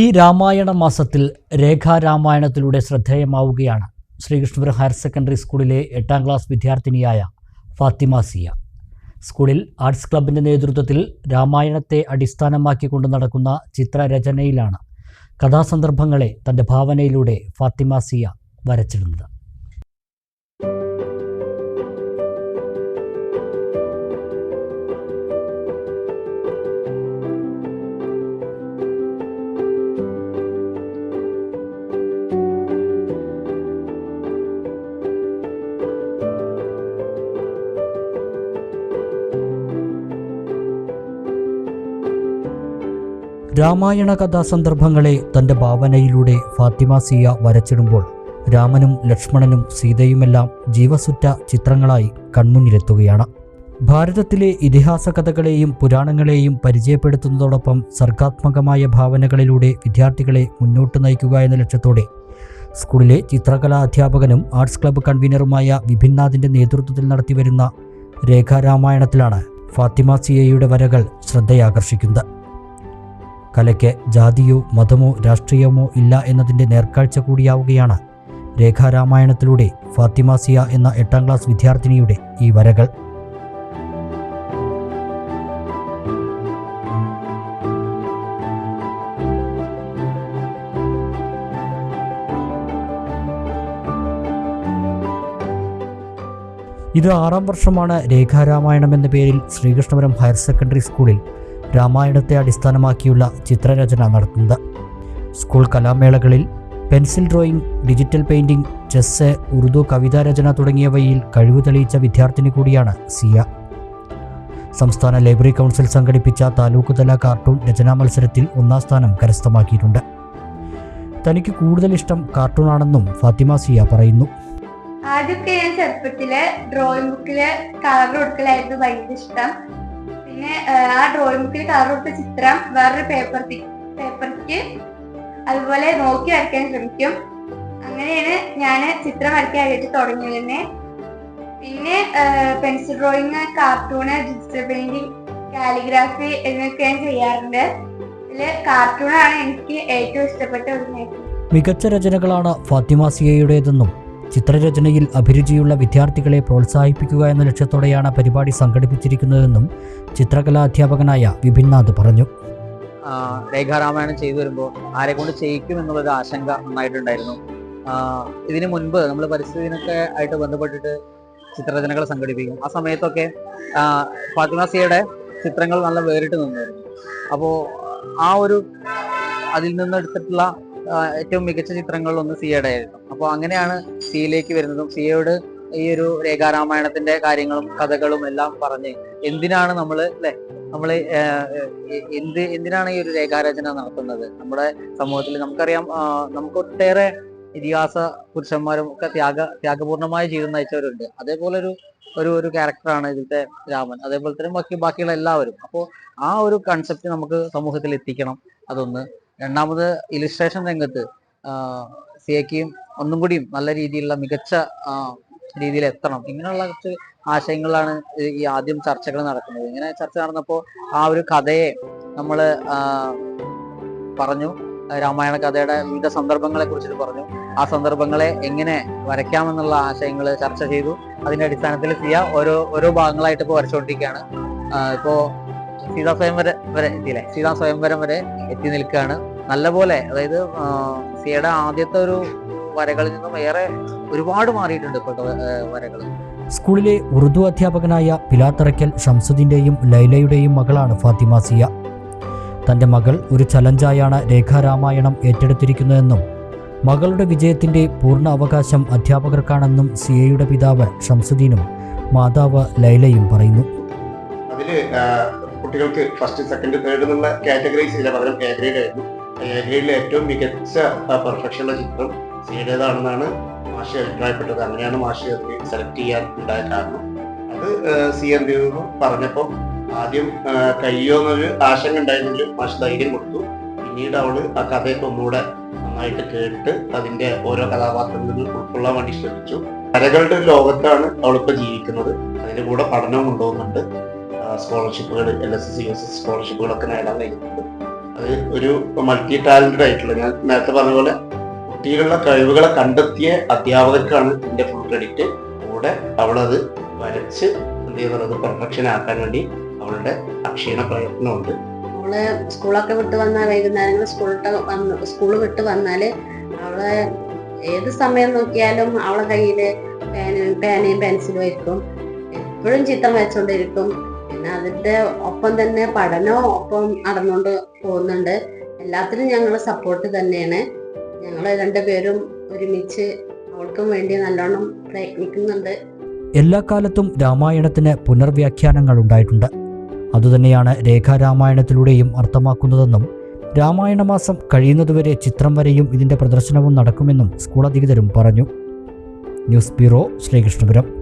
ഈ രാമായണ മാസത്തിൽ രേഖാരാമായണത്തിലൂടെ ശ്രദ്ധേയമാവുകയാണ് ശ്രീകൃഷ്ണപുരം ഹയർ സെക്കൻഡറി സ്കൂളിലെ എട്ടാം ക്ലാസ് വിദ്യാർത്ഥിനിയായ ഫാത്തിമ സിയ. സ്കൂളിൽ ആർട്സ് ക്ലബിന്റെ നേതൃത്വത്തിൽ രാമായണത്തെ അടിസ്ഥാനമാക്കിക്കൊണ്ട് നടക്കുന്ന ചിത്രരചനയിലാണ് കഥാസന്ദർഭങ്ങളെ തന്റെ ഭാവനയിലൂടെ ഫാത്തിമ സിയ വരച്ചിടുന്നത്. രാമായണ കഥാസന്ദർഭങ്ങളെ തന്റെ ഭാവനയിലൂടെ ഫാത്തിമ സിയ വരച്ചിടുമ്പോൾ രാമനും ലക്ഷ്മണനും സീതയുമെല്ലാം ജീവസുറ്റ ചിത്രങ്ങളായി കൺമുന്നിലെത്തുകയാണ്. ഭാരതത്തിലെ ഇതിഹാസ കഥകളെയും പുരാണങ്ങളെയും പരിചയപ്പെടുത്തുന്നതോടൊപ്പം സർഗാത്മകമായ ഭാവനകളിലൂടെ വിദ്യാർത്ഥികളെ മുന്നോട്ട് നയിക്കുക എന്ന ലക്ഷ്യത്തോടെ സ്കൂളിലെ ചിത്രകലാ അധ്യാപകനും ആർട്സ് ക്ലബ്ബ് കൺവീനറുമായ വിഭിന്നാഥിന്റെ നേതൃത്വത്തിൽ നടത്തിവരുന്ന രേഖാരാമായണത്തിലാണ് ഫാത്തിമ സിയയുടെ വരകൾ ശ്രദ്ധയാകർഷിക്കുന്നത്. കലയ്ക്ക് ജാതിയോ മതമോ രാഷ്ട്രീയമോ ഇല്ല എന്നതിന്റെ നേർക്കാഴ്ച കൂടിയാവുകയാണ്. രേഖാരാമായണത്തിലൂടെ ഫാത്തിമാസിയ എന്ന എട്ടാം ക്ലാസ് വിദ്യാർത്ഥിനിയുടെ ഈ വരകൾ. ഇത് ആറാം വർഷമാണ് രേഖാരാമായണം എന്ന പേരിൽ ശ്രീകൃഷ്ണപുരം ഹയർ സെക്കൻഡറി സ്കൂളിൽ രാമായണത്തെ അടിസ്ഥാനമാക്കിയുള്ള ചിത്രരചന നടത്തുന്നത്. School കലാമേളകളിൽ pencil drawing digital painting chess Urdu കവിതാ രചന തുടങ്ങിയവയിൽ കഴിവ് തെളിയിച്ച വിദ്യാർത്ഥിനി കൂടിയാണ് സിയ. സംസ്ഥാന ലൈബ്രറി കൗൺസിൽ സംഘടിപ്പിച്ച താലൂക്ക് തല കാർട്ടൂൺ രചനാ മത്സരത്തിൽ ഒന്നാം സ്ഥാനം കരസ്ഥമാക്കിയിട്ടുണ്ട്. തനിക്ക് കൂടുതൽ ഇഷ്ടം കാർട്ടൂണാണെന്നും ഫാത്തിമ സിയ പറയുന്നു. ആദ്യമൊക്കെ ഞാൻ ചെറുപ്പത്തിൽ ഡ്രോയിങ് ബുക്കിൽ കളർ കൊടുക്കലായിരുന്നു ഭയങ്കര ഇഷ്ടം. പിന്നെ ആ, ഡ്രോയിങ് ബുക്കിൽ കളർ കൊടുത്ത ചിത്രം വേറൊരു പേപ്പർ പേപ്പർക്ക് അതുപോലെ നോക്കി വരയ്ക്കാൻ ശ്രമിക്കും. അങ്ങനെയാണ് ഞാൻ ചിത്രം വരയ്ക്കാനായിട്ട് തുടങ്ങിയത് തന്നെ പിന്നെ pencil drawing cartoon digital painting calligraphy എന്നൊക്കെ ഞാൻ ചെയ്യാറുണ്ട്. ഇതിൽ കാർട്ടൂണാണ് എനിക്ക് ഏറ്റവും ഇഷ്ടപ്പെട്ട ഒരു മേഖല. മികച്ച രചനകളാണ് ഫാത്തിമ സിയയുടേതെന്നും ചിത്രരചനയിൽ അഭിരുചിയുള്ള വിദ്യാർത്ഥികളെ പ്രോത്സാഹിപ്പിക്കുക എന്ന ലക്ഷ്യത്തോടെയാണ് പരിപാടി സംഘടിപ്പിച്ചിരിക്കുന്നതെന്നും ചിത്രകലാ അധ്യാപകനായ വിഭിന്നാഥ് പറഞ്ഞു രേഖാരാമായണം ചെയ്തു വരുമ്പോൾ ആരെ കൊണ്ട് ചെയ്യിക്കും എന്നുള്ളൊരു ആശങ്ക നന്നായിട്ടുണ്ടായിരുന്നു. ഇതിനു മുൻപ് നമ്മൾ പരിസ്ഥിതി ആയിട്ട് ബന്ധപ്പെട്ടിട്ട് ചിത്രരചനകൾ സംഘടിപ്പിക്കും. ആ സമയത്തൊക്കെ ഫാത്തിമാസിയുടെ ചിത്രങ്ങൾ നല്ല വേറിട്ട് നിന്നായിരുന്നു. അപ്പോൾ ആ ഒരു അതിൽ നിന്ന് എടുത്തിട്ടുള്ള ആ, ഏറ്റവും മികച്ച ചിത്രങ്ങളിൽ ഒന്ന് സിയയുടെ ആയിരുന്നു. അപ്പോൾ അങ്ങനെയാണ് സിയിലേക്ക് വരുന്നതും സിയയോട് ഈ ഒരു രേഖാരാമായണത്തിന്റെ കാര്യങ്ങളും കഥകളും എല്ലാം പറഞ്ഞ് എന്തിനാണ് നമ്മൾ അല്ലെ? നമ്മൾ എന്ത് എന്തിനാണ് ഈ ഒരു രേഖാരചന നടത്തുന്നത്? നമ്മുടെ സമൂഹത്തിൽ നമുക്കറിയാം നമുക്ക് ഒട്ടേറെ ഇതിഹാസ പുരുഷന്മാരും ഒക്കെ ത്യാഗ ത്യാഗപൂർണമായ ജീവിതം നയിച്ചവരുണ്ട്. അതേപോലെ ഒരു ഒരു ഒരു ക്യാരക്ടറാണ് ഇതിലത്തെ രാമൻ. അതേപോലെ തന്നെ ബാക്കി ബാക്കിയുള്ള എല്ലാവരും. അപ്പോൾ ആ ഒരു കൺസെപ്റ്റ് നമുക്ക് സമൂഹത്തിൽ എത്തിക്കണം. അതൊന്ന്. രണ്ടാമത് ഇലിസ്ട്രേഷൻ രംഗത്ത് സിയക്കിയും ഒന്നും കൂടിയും നല്ല രീതിയിലുള്ള മികച്ച രീതിയിൽ എത്തണം. ഇങ്ങനെയുള്ള കുറച്ച് ആശയങ്ങളാണ് ഈ- ആദ്യം ചർച്ചകൾ നടക്കുന്നത്. ഇങ്ങനെ ചർച്ച നടന്നപ്പോൾ ആ ഒരു കഥയെ നമ്മൾ പറഞ്ഞു. രാമായണ കഥയുടെ വിവിധ സന്ദർഭങ്ങളെ കുറിച്ചിട്ട് പറഞ്ഞു. ആ സന്ദർഭങ്ങളെ എങ്ങനെ വരയ്ക്കാമെന്നുള്ള ആശയങ്ങൾ ചർച്ച ചെയ്തു. അതിന്റെ അടിസ്ഥാനത്തിൽ സിയ ഓരോ ഓരോ ഭാഗങ്ങളായിട്ട് ഇപ്പോൾ വരച്ചുകൊണ്ടിരിക്കുകയാണ് ആ, ഇപ്പോ സീതാ സ്വയംവരം വരെ എത്തിയില്ലേ സീതാ സ്വയംവരം വരെ എത്തി നിൽക്കുകയാണ്. നല്ലപോലെ അതായത് സിയുടെ സിയയുടെ ആദ്യത്തെ ഒരു വരകളിൽ നിന്നും ഏറെ ഒരുപാട് മാറിയിട്ടുണ്ട് ഇപ്പോഴത്തെ വരകൾ സ്കൂളിലെ ഉറുദു അധ്യാപകനായ പിലാത്തറയ്ക്കൽ ഷംസുദ്ദീന്റെയും ലൈലയുടെയും മകളാണ് ഫാത്തിമ സിയ. തന്റെ മകൾ ഒരു ചലഞ്ചായാണ് രേഖാരാമായണം ഏറ്റെടുത്തിരിക്കുന്നതെന്നും മകളുടെ വിജയത്തിന്റെ പൂർണ അവകാശം അധ്യാപകർക്കാണെന്നും സിയയുടെ പിതാവ് ഷംസുദ്ദീനും മാതാവ് ലൈലയും പറയുന്നു. കുട്ടികൾക്ക് ഫസ്റ്റ് സെക്കൻഡ് തേർഡ് എന്നുള്ള കാറ്റഗറൈസ് ചെയ്ത പകരം എ ഗ്രേഡ് ആയിരുന്നു. എ ഗ്രേഡിലെ ഏറ്റവും മികച്ച പെർഫെക്ഷൻ ഉള്ള ചിത്രം സിയുടേതാണെന്നാണ് മാഷി അഭിപ്രായപ്പെട്ടത്. അങ്ങനെയാണ് മാഷി അത് സെലക്ട് ചെയ്യാൻ ഉണ്ടായ കാരണം. അത് സി എന്ത് ചെയ്തു പറഞ്ഞപ്പോൾ ആദ്യം കയ്യോ എന്നൊരു ആശങ്ക ഉണ്ടായിരുന്നെങ്കിലും മാഷ് ധൈര്യം കൊടുത്തു. പിന്നീട് അവൾ ആ കഥയൊക്കെ ഒന്നുകൂടെ നന്നായിട്ട് കേട്ട് അതിന്റെ ഓരോ കഥാപാത്രങ്ങളിൽ ഉൾക്കൊള്ളാൻ വേണ്ടി ശ്രമിച്ചു. കരകളുടെ ലോകത്താണ് അവളിപ്പോ ജീവിക്കുന്നത്. അതിന്റെ കൂടെ പഠനവും കൊണ്ടുപോകുന്നുണ്ട്. സ്കോളർഷിപ്പുകൾ L S U S S സ്കോളർഷിപ്പുകളൊക്കെ നേടാൻ കഴിയുന്നുണ്ട് അത് ഒരു മൾട്ടി ടാലന്റഡ് ആയിട്ടുള്ള ഞാൻ നേരത്തെ പറഞ്ഞ പോലെ കുട്ടികളുടെ കഴിവുകളെ കണ്ടെത്തിയ അധ്യാപകർക്കാണ് എന്റെ ഫുൾ ക്രെഡിറ്റ് കൂടെ അവളത് വരച്ച് എന്ത് ചെയ്യുന്നത് പെർഫെക്ഷൻ ആക്കാൻ വേണ്ടി അവളുടെ അക്ഷീണ പ്രയത്നമുണ്ട്. അവൾ സ്കൂളൊക്കെ വിട്ട് വന്നാൽ വൈകുന്നേരങ്ങൾ സ്കൂളിട്ട് വന്ന് സ്കൂൾ വിട്ട് വന്നാൽ അവളെ ഏത് സമയം നോക്കിയാലും അവളെ കയ്യിൽ പേനയും പേനയും പെൻസിലും ആയിരിക്കും. എപ്പോഴും ചിത്രം വരച്ചുകൊണ്ടിരിക്കും പിന്നെ അതിന്റെ ഒപ്പം തന്നെ പഠനവും ഒപ്പം നടന്നുകൊണ്ട് പോകുന്നുണ്ട്. എല്ലാത്തിനും ഞങ്ങൾ സപ്പോർട്ട് തന്നെയാണ്. ഞങ്ങൾ രണ്ടുപേരും ഒരുമിച്ച് അവൾക്കും വേണ്ടി നല്ലോണം പ്രയത്നിക്കുന്നുണ്ട്. എല്ലാ കാലത്തും രാമായണത്തിന് പുനർവ്യാഖ്യാനങ്ങൾ ഉണ്ടായിട്ടുണ്ട്. അതുതന്നെയാണ് രേഖാരാമായണത്തിലൂടെയും അർത്ഥമാക്കുന്നതെന്നും രാമായണ മാസം കഴിയുന്നതുവരെ ചിത്രം വരെയും ഇതിന്റെ പ്രദർശനവും നടക്കുമെന്നും സ്കൂൾ അധികൃതരും പറഞ്ഞു. News bureau Sreekrishnapuram.